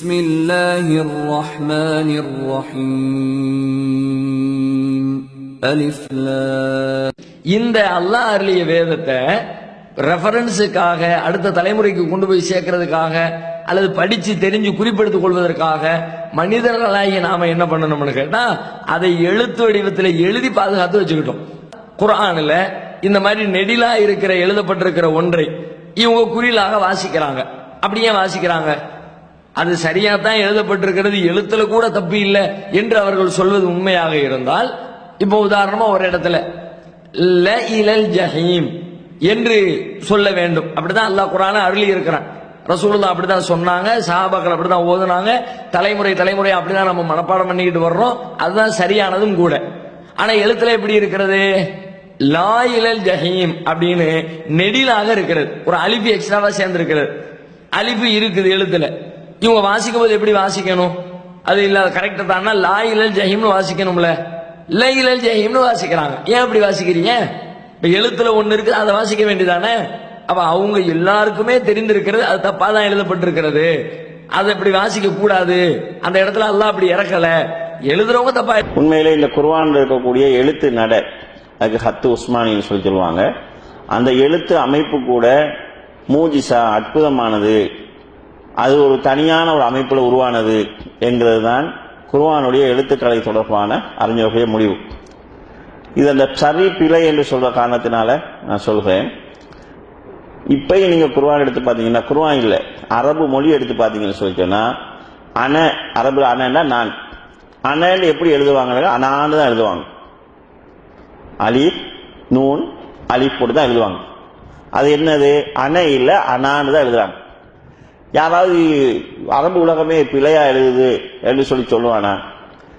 بسم الله الرحمن الرحيم ألف لام இந்த அல்லாஹ் அருளிய வேதத்தை ரெஃபரன்ஸுக்காக அடுத்த தலைமுறைக்கு கொண்டு போய் சேர்க்கறதுக்காக அல்லது படிச்சு தெரிஞ்சு குறிப்பெடுத்துக் கொள்வதற்காக மனிதர்களாகி நாம என்ன பண்ணணும்னு கேட்டா அதை எழுத்து வடிவத்தில் எழுதி பாதுகாத்து வச்சுக்கிட்டோம் குர்ஆன்ல இந்த மாதிரி நெடிலா இருக்கிற எழுதப்பட்டிருக்கிற ஒன்றை இவங்க குறிலாக வாசிக்கிறாங்க அப்படியே வாசிக்கிறாங்க அது சரியா தான் எழுதப்பட்டிருக்கிறது எழுத்துல கூட தப்பு இல்லை என்று அவர்கள் சொல்வது உண்மையாக இருந்தால் இப்போ உதாரணமா ஒரு இடத்துல ல இலல் ஜஹீம் என்று சொல்ல வேண்டும். அப்படிதான் அல்லாஹ் குரான அருளி இருக்கிறான். ரசூலுல்லாஹ் அப்படிதான் சொன்னாங்க சஹாபாக்கள் அப்படிதான் ஓதுனாங்க தலைமுறை தலைமுறை அப்படிதான் நம்ம மனப்பாடம் பண்ணிக்கிட்டு வர்றோம் அதுதான் சரியானதும் கூட. ஆனா எழுத்துல எப்படி இருக்கிறது? லா இலல் ஜஹீம் அப்படின்னு நெடிலாக இருக்கிறது. ஒரு அலிபி எக்ஸ்ட்ராவா சேர்ந்து இருக்கிறது அலிபு இருக்குது எழுத்துல. இவங்க வாசிக்கும் போது எப்படி வாசிக்கணும்? அது இல்ல கரெக்டா தானா? லா இலல் ஜஹீம்னு வாசிக்கணும்ல. ல இலல் ஜஹீம்னு வாசிக்கிறாங்க. ஏன் அப்படி வாசிக்கிறீங்க? இப்ப எழுத்துல ஒண்ணு இருக்கு அதை வாசிக்க வேண்டியதானே? அப்ப அவங்க எல்லாருக்குமே தெரிந்திருக்கிறது அது தப்பா தான் எழுதப்பட்டிருக்கிறது. அதை இப்படி வாசிக்க கூடாது அந்த இடத்துல எல்லாம் அப்படி இறக்கல. எழுதுறவங்க தப்பா உண்மையிலே இந்த குர்வான் இருக்கக்கூடிய எழுத்து நட அதுக்கு ஹத்து உஸ்மானின்னு சொல்லி சொல்லுவாங்க. அந்த எழுத்து அமைப்பு கூட மூஜிசா அற்புதமானது. அது ஒரு தனியான ஒரு அமைப்பில் உருவானது என்கிறது தான் குருவானுடைய எழுத்துக்களை தொடர்பான அறிஞருடைய முடிவு. இது அந்த சரி பிழை என்று சொல்ற காரணத்தினால நான் சொல்கிறேன் இப்பயும் நீங்கள் குருவான் எடுத்து பார்த்தீங்கன்னா குர்ஆன் இல்லை அரபு மொழி எடுத்து பார்த்தீங்கன்னு சொல்லி சொன்னா அன அரபு அனன்னா நான். அனன்னு எப்படி எழுதுவாங்க அனான்னு தான் எழுதுவாங்க. அலி நூன் அலி போட்டு தான் எழுதுவாங்க. அது என்னது? அன இல்லை அனான்னு தான் எழுதுறாங்க. யாராவது அரபு உலகமே பிழையா எழுதுது என்று சொல்லி சொல்லுவானா?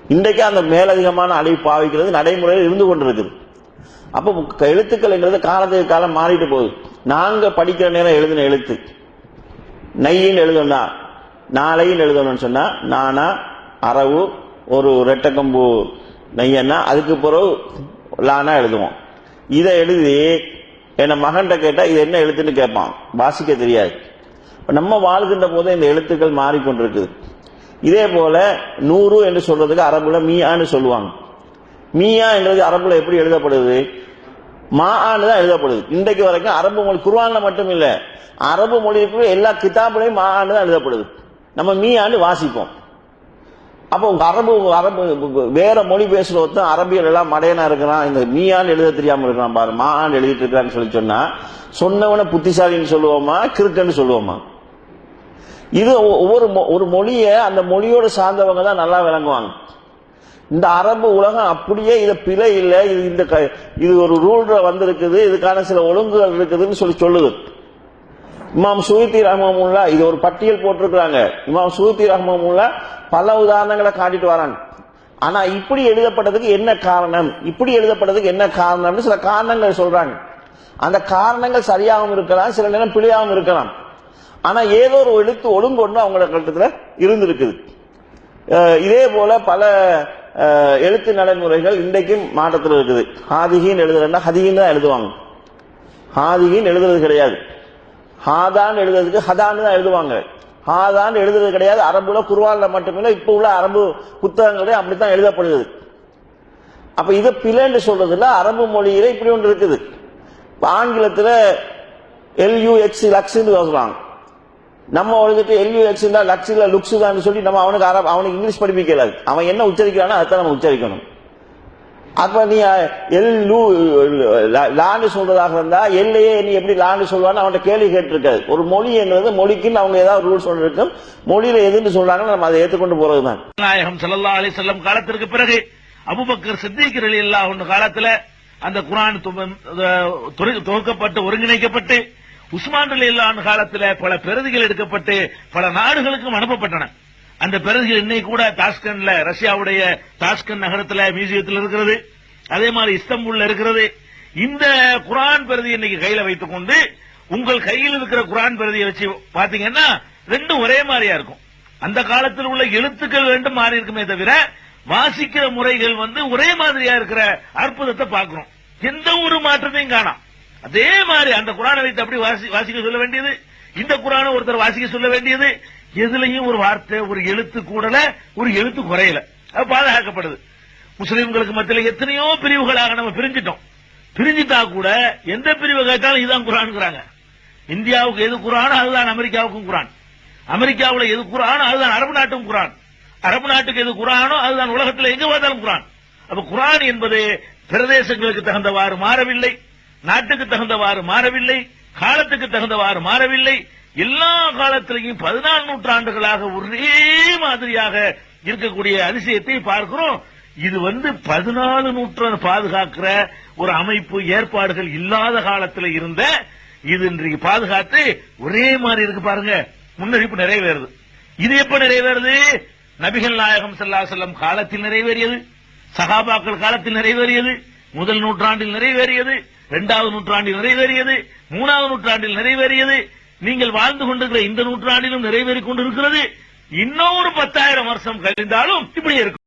இன்றைக்கு அந்த மேலதிகமான அழிவு பாவிக்கிறது நடைமுறையில் இருந்து கொண்டிருக்குது. அப்போ எழுத்துக்கள்ங்கிறது காலத்துக்கு காலம் மாறிட்டு போகுது. நாங்க படிக்கிற நேரம் எழுதின எழுத்து. நையின்னு எழுதணும்னா நாளையும் எழுதணும்னு சொன்னா நானா அரவு ஒரு ரெட்டக்கம்பு நையன்னா அதுக்கு பிறகு லானா எழுதுவோம். இதை எழுதி என் மகன்கிட்ட கேட்டால் இது என்ன எழுத்துன்னு கேட்பான். வாசிக்க தெரியாது. நம்ம வாழ்கின்ற போது இந்த எழுத்துக்கள் மாறிக்கொண்டிருக்குது. இதே போல நூறு என்று சொல்றதுக்கு அரபுல மீயான்னு சொல்லுவாங்க. மீயா என்றது அரபுல எப்படி எழுதப்படுது? மாஆன்னு தான் எழுதப்படுது. இன்றைக்கு வரைக்கும் அரபு மொழி குர்ஆன்ல மட்டும் இல்ல அரபு மொழிக்கு எல்லா கிதாபுலையும் மாஆன்னு தான் எழுதப்படுது. நம்ம மீயான்னு வாசிப்போம். அப்போ அரபு அரபு வேற மொழி பேசுற ஒருத்தன் அரபியல் எல்லாம் மடையனா இருக்கிறான் இந்த மீயான்னு எழுத தெரியாம இருக்கிறான் பாரு மாஆன்னு எழுதிட்டு இருக்கான்னு சொல்லி சொன்னா சொன்னவன புத்திசாலின்னு சொல்லுவோமா கிறுக்கன்னு சொல்லுவோமா? இது ஒ- ஒவ்வொரு மொ- ஒரு மொழியை அந்த மொழியோடு சார்ந்தவங்க தான் நல்லா விளங்குவாங்க. இந்த அரபு உலகம் அப்படியே இதை பிழை இல்லை இது இந்த க- இது ஒரு ரூல் வந்திருக்குது இதுக்கான சில ஒழுங்குகள் இருக்குதுன்னு சொல்லி சொல்லுது. இமாம் சுயத்தி ரஹ்மமுல்லா இது ஒரு பட்டியல் போட்டிருக்கிறாங்க. இமாம் சுயத்தி ரஹ்மமுல்லா பல உதாரணங்களை காட்டிட்டு வராங்க. ஆனா இப்படி எழுதப்பட்டதுக்கு என்ன காரணம்? இப்படி எழுதப்பட்டதுக்கு என்ன காரணம்னு சில காரணங்கள் சொல்றாங்க. அந்த காரணங்கள் சரியாகவும் இருக்கலாம் சில நேரம் பிழையாகவும் இருக்கலாம். ஆனா ஏதோ ஒரு எழுத்து ஒழுங்கு ஒன்று அவங்களோட கட்டத்துல இருந்திருக்குது. இதே போல பல எழுத்து நடைமுறைகள் இன்றைக்கும் மாற்றத்தில் இருக்குது. ஹாதிகின்னு எழுதுறேன்னா ஹதிகின்னு தான் எழுதுவாங்க. ஹாதிகின்னு எழுதுறது கிடையாது. ஹாதான் எழுதுறதுக்கு ஹதான்னு தான் எழுதுவாங்க. ஹாதான் எழுதுறது கிடையாது. அரபுல குர்ஆன்ல மட்டுமில்ல இப்போ உள்ள அரபு புத்தகங்களே அப்படித்தான் எழுதப்படுது அப்ப இதை பிழைன்னு சொல்றதுல அரபு மொழியில இப்படி ஒன்று இருக்குது. ஆங்கிலத்தில் ஆங்கிலத்துல லக்ஸ்ன்னு சொல்றாங்க நம்ம எழுதிட்டு எல்யூ எக்ஸ் லக்ஸ் இல்ல லுக்ஸ் தான் சொல்லி நம்ம அவனுக்கு அரபு அவனுக்கு இங்கிலீஷ் படிப்பிக்கல அவன் என்ன உச்சரிக்கிறானோ அதை நம்ம உச்சரிக்கணும். அப்ப நீ எல் லூ லான்னு சொல்றதாக இருந்தா எல்லையே நீ எப்படி லான்னு சொல்லுவான்னு அவன்கிட்ட கேள்வி கேட்டிருக்காது. ஒரு மொழி என்பது மொழிக்குன்னு அவங்க ஏதாவது ரூல்ஸ் ஒன்று இருக்கும் மொழியில எதுன்னு சொல்றாங்கன்னு நம்ம அதை ஏற்றுக்கொண்டு போறதுதான். நாயகம் சல்லா அலி செல்லம் காலத்திற்கு பிறகு அபுபக்கர் சித்திக் ரலியல்லாஹு அன்ஹு காலத்துல அந்த குரான் தொகுக்கப்பட்டு ஒருங்கிணைக்கப்பட்டு உஸ்மான் ரலியல்லாஹு காலத்தில் காலத்துல பல பிரதிகள் எடுக்கப்பட்டு பல நாடுகளுக்கும் அனுப்பப்பட்டன. அந்த பிரதிகள் இன்னைக்கு கூட தாஸ்கன்ல ரஷ்யாவுடைய தாஸ்கன் நகரத்துல மியூசியத்தில் இருக்கிறது. அதே மாதிரி இஸ்தம்பூல்ல இருக்கிறது. இந்த குரான் பிரதி இன்னைக்கு கையில வைத்துக் கொண்டு உங்கள் கையில் இருக்கிற குரான் பிரதியை வச்சு பாத்தீங்கன்னா ரெண்டும் ஒரே மாதிரியா இருக்கும். அந்த காலத்தில் உள்ள எழுத்துக்கள் ரெண்டும் மாறி இருக்குமே தவிர வாசிக்கிற முறைகள் வந்து ஒரே மாதிரியா இருக்கிற அற்புதத்தை பார்க்கிறோம். எந்த ஒரு மாற்றத்தையும் காணாம். அதே மாதிரி அந்த குரானை வைத்து அப்படி வாசி- வாசிக்க சொல்ல வேண்டியது? இந்த குரானை ஒருத்தர் வாசிக்க சொல்ல வேண்டியது? எதுலயும் ஒரு வார்த்தை ஒரு எழுத்து கூடல ஒரு எழுத்து குறையல. அது பாதுகாக்கப்படுது. முஸ்லிம்களுக்கு மத்தியில எத்தனையோ பிரிவுகளாக நம்ம பிரிஞ்சிட்டோம். பிரிஞ்சிட்டா கூட எந்த பிரிவு கேட்டாலும் இதுதான் குரான்ங்கிறாங்க. இந்தியாவுக்கு எது குரானோ அதுதான் அமெரிக்காவுக்கும் குரான். அமெரிக்காவுல எது குரானோ அதுதான் அரபு நாட்டும் குரான். அரபு நாட்டுக்கு எது குரானோ அதுதான் உலகத்தில் எங்க பார்த்தாலும் குரான். அப்ப குரான் என்பது பிரதேசங்களுக்கு தகுந்தவாறு மாறவில்லை. நாட்டுக்கு தகுந்தவாறு மாறவில்லை காலத்துக்கு தகுந்தவாறு மாறவில்லை. எல்லா காலத்திலையும் பதினாலு நூற்றாண்டுகளாக ஒரே மாதிரியாக இருக்கக்கூடிய அதிசயத்தை பார்க்கிறோம். இது வந்து பதினாலு நூற்றாண்டு பாதுகாக்கிற ஒரு அமைப்பு ஏற்பாடுகள் இல்லாத காலத்துல இருந்த இது இன்றைக்கு பாதுகாத்து ஒரே மாதிரி இருக்கு பாருங்க. முன்னறிப்பு நிறைவேறுது. இது எப்ப நிறைவேறுது? நபிகள் நாயகம் செல்லா செல்லம் காலத்தில் நிறைவேறியது. சகாபாக்கள் காலத்தில் நிறைவேறியது. முதல் நூற்றாண்டில் நிறைவேறியது. இரண்டாவது நூற்றாண்டில் நிறைவேறியது மூணாவது நூற்றாண்டில் நிறைவேறியது நீங்கள் வாழ்ந்து கொண்டிருக்கிற இந்த நூற்றாண்டிலும் நிறைவேறிக் கொண்டிருக்கிறது. இன்னொரு பத்தாயிரம் வருஷம் கழிந்தாலும் இப்படி இருக்கும்.